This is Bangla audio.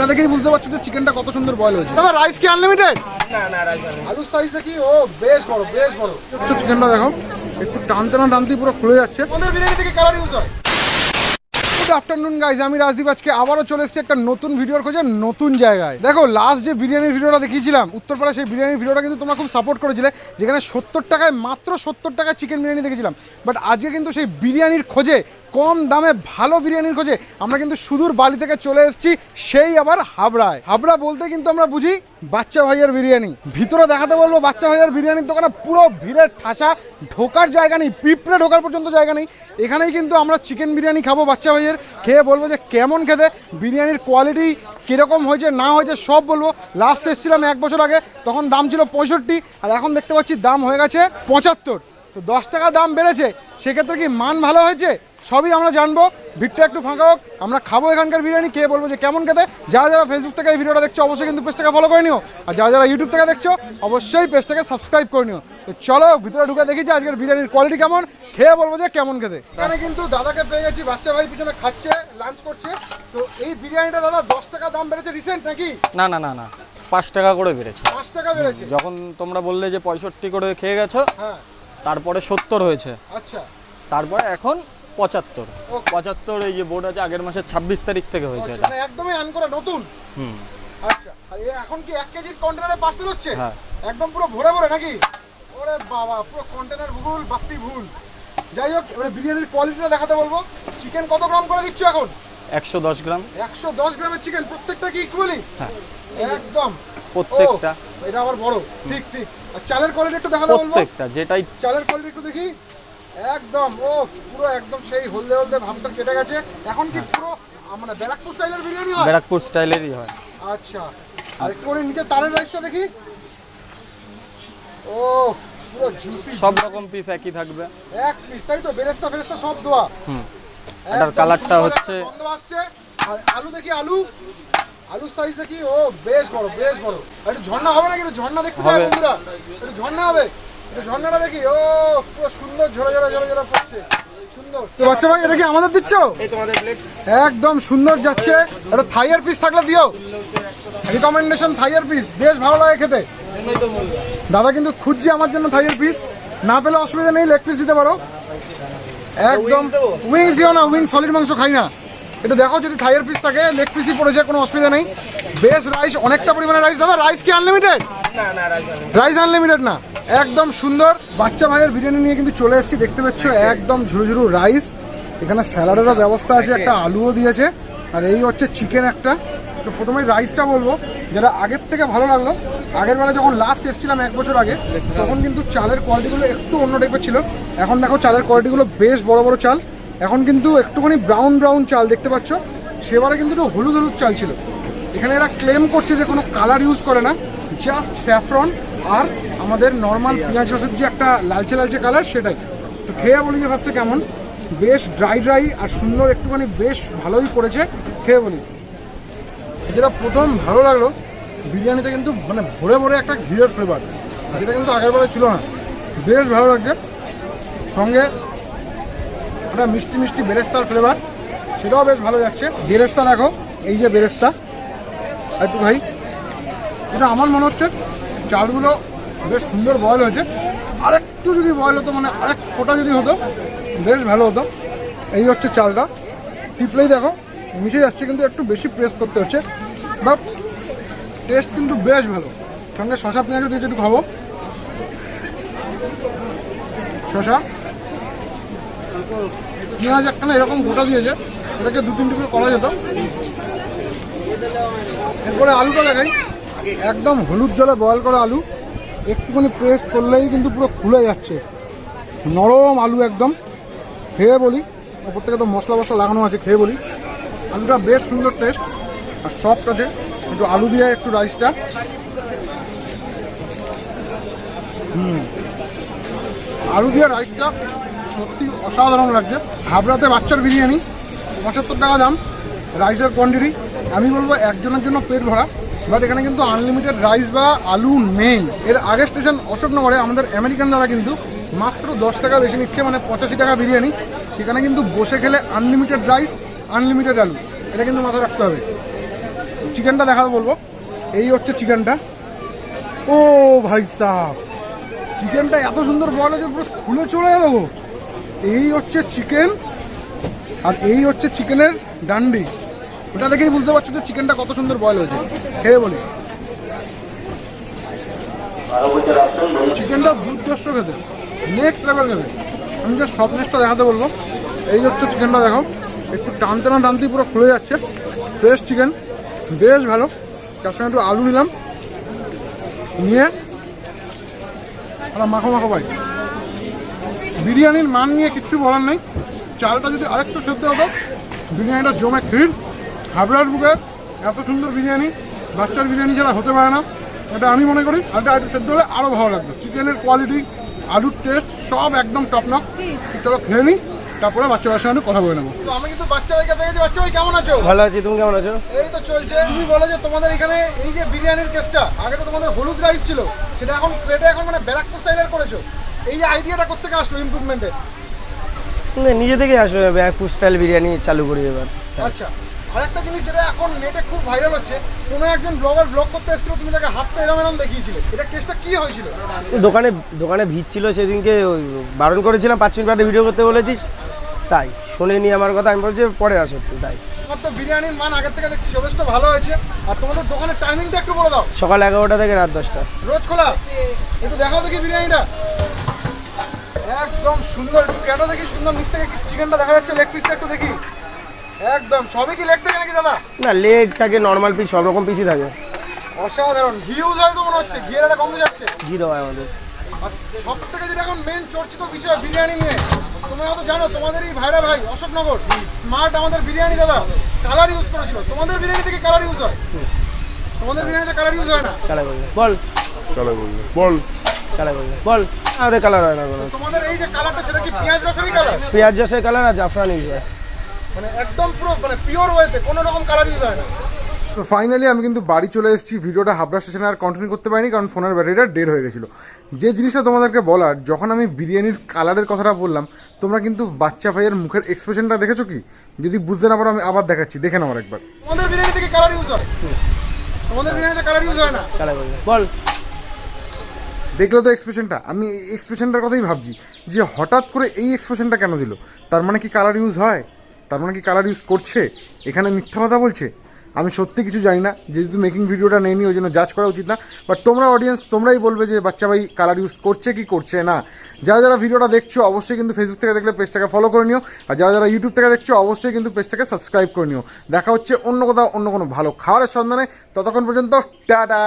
এটা দেখেই বুঝতে পারছ যে চিকেনটা কত সুন্দর বয়েল হয়েছে। তোমার রাইস কি আনলিমিটেড না না রাইস আলুর সাইজ দেখি ও বেশ বড় বেশ বড়। চিকেনটা দেখো একটু টানতে না টানতেই পুরো খুলে যাচ্ছে। আমাদের বিরিয়ানি থেকে কালার ইউজ হয়। গুড আফটারনুন গাইজ আমি রাজদীপ। আজকে আবারও চলে এসেছি একটা নতুন ভিডিওর খোঁজে, নতুন জায়গায়। দেখো লাস্ট যে বিরিয়ানির ভিডিওটা দেখিয়েছিলাম উত্তরপাড়া সেই বিরিয়ানির ভিডিওটা কিন্তু তোমরা খুব সাপোর্ট করেছিলে, যেখানে সত্তর টাকায়, মাত্র সত্তর টাকায় চিকেন বিরিয়ানি দেখেছিলাম। বাট আজকে কিন্তু সেই বিরিয়ানির খোঁজে, কম দামে ভালো বিরিয়ানির খোঁজে, আমরা কিন্তু সুদূর বালি থেকে চলে এসেছি, সেই আবার হাবড়ায়। হাবড়া বলতে কিন্তু আমরা বুঝি বাচ্চা ভাইয়ের বিরিয়ানি। ভিতরে দেখাতে বলব, বাচ্চা ভাইয়ের বিরিয়ানির দোকানে পুরো ভিড়ের ঠাসা, ঢোকার জায়গা নেই, পিঁপড়ে ঢোকার পর্যন্ত জায়গা নেই। এখানেই কিন্তু আমরা চিকেন বিরিয়ানি খাব বাচ্চা ভাইয়ের। খেয়ে বলব যে কেমন খেতে, বিরিয়ানির কোয়ালিটি কীরকম হয়েছে, না হয়েছে, সব বলব। লাস্ট এসেছিলাম এক বছর আগে, তখন দাম ছিল পঁয়ষট্টি, আর এখন দেখতে পাচ্ছি দাম হয়ে গেছে পঁচাত্তর। তো দশ টাকা দাম বেড়েছে, সেক্ষেত্রে কি মান ভালো হয়েছে? সবই আমরা জানব। ভিড়টা একটু ফাঁকা হোক আমরা খাব এখানকার বিরিয়ানি খেয়ে বলব যে কেমন খেতে। যারা যারা ফেসবুক থেকে এই ভিডিওটা দেখছ অবশ্যই কিন্তু পেজটাকে ফলো করে নিও। আর যারা যারা ইউটিউব থেকে দেখছ অবশ্যই পেজটাকে সাবস্ক্রাইব করে নিও। তো চলো ভিতরে ঢুকে দেখি যে আজকের বিরিয়ানির কোয়ালিটি কেমন খেয়ে বলব যে কেমন খেতে। এখানে কিন্তু দাদাকে পেয়ে গেছি বাচ্চা ভাই পিছনে খাচ্ছে লাঞ্চ করছে। তো এই বিরিয়ানিটা দাদা দশ টাকা দাম বেড়েছে রিসেন্ট নাকি? না না না না পাঁচ টাকা করে বেড়েছে। পাঁচ টাকা বেড়েছে? যখন তোমরা বললে যে পঁয়ষট্টি করে খেয়ে গেছো হ্যাঁ। তারপরে সত্তর হয়েছে। আচ্ছা। তারপরে এখন পঁচাত্তর. পঁচাত্তর এই যে বোর্ড আছে আগের মাসের ছাব্বিশ তারিখ থেকে হয়েছে আচ্ছা, এটা। একদমই আন করা নতুন। হুম। আচ্ছা আর এখন কি এক কেজির কন্টেনারে পার্সেল হচ্ছে? হ্যাঁ। একদম পুরো ভরে ভরে নাকি? ওরে বাবা পুরো কন্টেনার ভুল বাপ্পি ভুল। যাই হোক এবারে বিরিয়ানির কোয়ালিটিটা দেখাতে বলব। চিকেন কত গ্রাম করে দিচ্ছ এখন? একশো দশ গ্রাম একশো দশ গ্রামের চিকেন প্রত্যেকটা কি ইকুয়ালি হ্যাঁ। একদম। প্রত্যেকটা। এটা আবার বড়। ঠিক ঠিক। আর চালের কোয়ালিটি একটু দেখাতে বলব। প্রত্যেকটা যেটাই চালের কোয়ালিটি একটু দেখি। একদম ও পুরো একদম সেই হলদে হলদে ভাবটা কেটে গেছে। এখন কি পুরো মানে ব্যারাকপুর স্টাইলের বিরিয়ানি হয়? ব্যারাকপুর স্টাইলেরই হয়। আচ্ছা আর একটু করে নিচে তারের রাইসটা দেখি। ও পুরো জুসি সব রকম পিস একই থাকবে। এক পিস তাই তো? বেরেস্তা ফেরেস্তা সব দেওয়া হুম। এটার কালারটা হচ্ছে গন্ধ আসছে। আর আলু দেখি আলু। আলুর সাইজ দেখি ও বেশ বড় বেশ বড়। একটু ঝর্ণা হবে না কিন্তু ঝর্ণা দেখতে হবে। বন্ধুরা। একটু ঝর্ণা হবে। ঝর্ণাটা দেখি ও পুরো সুন্দর ঝরে ঝরে ঝরে ঝরে পড়ছে। সুন্দর। তো বাচ্চা ভাই এটা কি আমাদের দিচ্ছ? একদম সুন্দর যাচ্ছে। একটা থাইয়ের পিস থাকলে দিও। রিকমেন্ডেশন থাইয়ের পিস বেশ ভালো লাগে খেতে। দাদা কিন্তু খুঁজছে আমার জন্য থাইয়ের পিস না পেলে অসুবিধা নেই লেগ পিস দিতে পারো। একদম উইংস দিও না উইং সলিড মাংস খাই না। এটা দেখো যদি থাইয়ের পিস থাকে লেগ পিসই পড়েছে কোনো অসুবিধা নেই। বেশ রাইস অনেকটা পরিমাণে রাইস দাদা রাইস কি আনলিমিটেড রাইস আনলিমিটেড না। একদম সুন্দর। বাচ্চা ভাইয়ের বিরিয়ানি নিয়ে কিন্তু চলে এসেছি দেখতে পাচ্ছ? একদম ঝুরু ঝুরু রাইস এখানে স্যালাডেরও ব্যবস্থা আছে একটা আলুও দিয়েছে। আর এই হচ্ছে চিকেন একটা। তো প্রথমে রাইসটা বলব যেটা আগের থেকে ভালো লাগল। আগের বেলা যখন লাস্ট এসেছিলাম এক বছর আগে তখন কিন্তু চালের কোয়ালিটিগুলো একটু অন্য টাইপের ছিল। এখন দেখো চালের কোয়ালিটিগুলো বেশ বড় বড় চাল। এখন কিন্তু একটুখানি ব্রাউন ব্রাউন চাল দেখতে পাচ্ছ। সেবারে কিন্তু একটু হলুদ হলুদ চাল ছিল। এখানে এরা ক্লেম করছে যে কোনো কালার ইউজ করে না জাস্ট স্যাফরন আর আমাদের নর্মাল পেঁয়াজ রসের যে একটা লালচে লালচে কালার সেটাই। তো খেয়ে বলি যে ফার্স্টে কেমন? বেশ ড্রাই ড্রাই আর সুন্দর একটুখানি বেশ ভালোই করেছে খেয়ে বলি। যেটা প্রথম ভালো লাগল, বিরিয়ানিতে কিন্তু মানে ভরে ভরে একটা ঘিরের ফ্লেভার যেটা কিন্তু আগের বারে ছিল না। বেশ ভালো লাগছে। সঙ্গে একটা মিষ্টি মিষ্টি বেরেস্তার ফ্লেভার সেটাও বেশ ভালো যাচ্ছে বেরেস্তা দেখো, এই যে বেরেস্তা, আর একটু ভাই এটা আমার মনে হচ্ছে চালগুলো বেশ সুন্দর বয়েল হয়েছে। আরেকটু যদি বয়েল হতো মানে আরেক ফোটা যদি হতো, বেশ ভালো হতো। এই হচ্ছে চালটা। টিপলেই দেখো, মিশে যাচ্ছে, কিন্তু একটু বেশি প্রেস করতে হচ্ছে। বাট টেস্ট কিন্তু বেশ ভালো। সঙ্গে শশা পেঁয়াজও দিয়েছে একটু খাব। শশা। পেঁয়াজ একখানা এরকম গোটা দিয়েছে, এটাকে দু তিনটে করে করা যেত। এরপরে আলুটা দেখাই। একদম হলুদ জলে বয়েল করা আলু। একটুখানি প্রেস করলেই কিন্তু পুরো খুলে যাচ্ছে। নরম আলু একদম। খেয়ে বলি, ওপর থেকে তো মশলা মশলা লাগানো আছে, খেয়ে বলি। আলুটা বেশ সুন্দর টেস্ট আর সফট আছে। একটু আলু দিয়ে একটু রাইসটা হুম। আলু দিয়ে রাইসটা সত্যি অসাধারণ লাগছে। হাবড়াতে বাচ্চার বিরিয়ানি, পঁচাত্তর টাকা দাম রাইসের কোয়ান্টিটি আমি বলব একজনের জন্য পেট ভরা। বাট এখানে কিন্তু আনলিমিটেড রাইস বা আলু নেই। এর আগের স্টেশন অশোকনগরে আমাদের আমেরিকান দ্বারা কিন্তু মাত্র দশ টাকা বেশি নিচ্ছে মানে পঁচাশি টাকা বিরিয়ানি। সেখানে কিন্তু বসে খেলে আনলিমিটেড রাইস আনলিমিটেড আলু। এটা কিন্তু মাথায় রাখতে হবে। চিকেনটা দেখাতে বলব। এই হচ্ছে চিকেনটা ও ভাই সাহ চিকেনটা এত সুন্দর বল যে পুরো খুলে চলে গো। এই হচ্ছে চিকেন আর এই হচ্ছে চিকেনের ডান্ডি। ওটা দেখেই বুঝতে পারছ যে চিকেনটা কত সুন্দর বয়েল হয়েছে? খেয়ে বলি। চিকেনটা দুর্দর্শ খেতে। নেক্সট লেভেল খেতে। আমি যে নেক্সটটা দেখাতে বলব। এই হচ্ছে চিকেনটা, দেখো। একটু টানতে না টানতেই পুরো খুলে যাচ্ছে। ফ্রেশ চিকেন বেশ ভালো। তার সঙ্গে একটু আলু নিলাম। নিয়ে মাখো মাখো পাই বিরিয়ানির মান নিয়ে কিচ্ছু বলার নেই। চালটা যদি আরেকটু সেদ্ধ হতো বিরিয়ানিটা জমে ক্ষীর। হাবড়ার বুকে এত সুন্দর বিরিয়ানি বাচ্চার বিরিয়ানি ছাড়া হতে পারে না। এটা আমি মনে করি আলটা আরেকটু সেদ্ধ হলে আরও ভালো লাগবে। চিকেনের কোয়ালিটি আলুর টেস্ট সব একদম টপ নক চলো খেয়ে নিই তারপরে বাচ্চা বাচ্চার সঙ্গে কথা বলে নেব। তো আমি কিন্তু বাচ্চা ভাইকে পেয়েছি বাচ্চা ভাই কেমন আছো? ভালো আছি তুমি কেমন আছো? এই তো চলছে। তুমি বলো যে তোমাদের এখানে এই যে বিরিয়ানির কেসটা আগে তো তোমাদের হলুদ রাইস ছিল সেটা এখন প্লেটে এখন মানে ব্যারাকপুর স্টাইলের করেছ। এই যে আইডিয়াটা করতে আসলো ইমপ্রুভমেন্টে না, নিজে থেকে আসবে ব্যাগপুর স্টাইল বিরিয়ানি চালু করি এবার। আচ্ছা। আরেকটা জিনিস যেটা এখন নেটে খুব ভাইরাল হচ্ছে কোনো একজন ব্লগার ব্লগ করতে এসেছিল তুমি তাকে হাতটা এরম এরম দেখিয়েছিলে। এটা কেসটা কি হয়েছিল? দোকানে দোকানে ভিড় ছিল সেদিনকে ওই বারণ করেছিলাম পাঁচ মিনিট বাদে ভিডিও করতে বলেছিস। তাই শোনেনি আমার কথা আমি বলছি পরে আসো একটু তাই। তো বিরিয়ানির মান আগের থেকে দেখছি যথেষ্ট ভালো হয়েছে। আর তোমাদের দোকানের টাইমিংটা একটু বলে দাও। সকাল এগারোটা থেকে রাত দশটা। রোজ খোলা? একটু দেখাও দেখি বিরিয়ানিটা। একদম সুন্দর একটু কেটো দেখি সুন্দর নিচ থেকে চিকেনটা দেখা যাচ্ছে লেগ পিসটা একটু দেখি। একদম সবই কি লেগ থেকে নাকি দাদা? না লেগ থাকে নর্মাল পিস সব রকম পিসই থাকে। অসাধারণ ঘি ইউজ হয় তো মনে হচ্ছে ঘিয়ের একটা কমে যাচ্ছে। ঘি দেওয়া হয় আমাদের। আর সব থেকে যেটা এখন মেন চর্চিত বিষয় বিরিয়ানি নিয়ে তোমরা হয়তো জানো তোমাদের এই ভাইরা ভাই অশোকনগর স্মার্ট আমাদের বিরিয়ানি দাদা কালার ইউজ করেছিল। তোমাদের বিরিয়ানি থেকে কালার ইউজ হয়? তোমাদের বিরিয়ানিতে কালার ইউজ হয় না? কালার করবে বল। বল। কালার করবে বল। আমাদের কালার হয় না তোমাদের এই যে কালারটা সেটা কি পেঁয়াজ রসেরই কালার পেঁয়াজ জসের কালার আর জাফরান ইউজ হয়। মানে একদম পুরো মানে পিওর ওয়েতে কোনো রকম কালার ইউজ হয় না। তো ফাইনালি আমি কিন্তু বাড়ি চলে এসেছি ভিডিওটা হাবড়া স্টেশনে আর কন্টিনিউ করতে পারিনি কারণ ফোনের ব্যাটারিটা ডেড হয়ে গেছিল। যে জিনিসটা তোমাদেরকে বলার যখন আমি বিরিয়ানির কালারের কথাটা বললাম তোমরা কিন্তু বাচ্চা ভাইয়ের মুখের এক্সপ্রেশনটা দেখেছ কি? যদি বুঝতে না পারো আমি আবার দেখাচ্ছি দেখে নাও একবার তোমাদের বিরিয়ানি থেকে কালার ইউজ হয়? তোমাদের বিরিয়ানিতে কালার ইউজ হয় না? বল। দেখলে তো এক্সপ্রেশনটা আমি এক্সপ্রেশনটার কথাই ভাবছি যে হঠাৎ করে এই এক্সপ্রেশনটা কেন দিল? তার মানে কি কালার ইউজ হয়? তার মানে কি কালার ইউজ করছে? এখানে মিথ্যা কথা বলছে? আমি সত্যি কিছু জানি না, যেহেতু মেকিং ভিডিওটা নেইনি, ওই জন্য জাজ করা উচিত না। বাট তোমরা অডিয়েন্স তোমরাই বলবে যে, বাচ্চা ভাই কালার ইউজ করছে কি করছে না? যারা যারা ভিডিওটা দেখছ, অবশ্যই কিন্তু ফেসবুক থেকে দেখলে পেজটাকে ফলো করে নিও। আর যারা যারা ইউটিউব থেকে দেখছ, অবশ্যই কিন্তু পেজটাকে সাবস্ক্রাইব করে নিও। দেখা হচ্ছে অন্য কোথাও অন্য কোনো ভালো খাবারের সন্ধানে। ততক্ষণ পর্যন্ত, টাটা!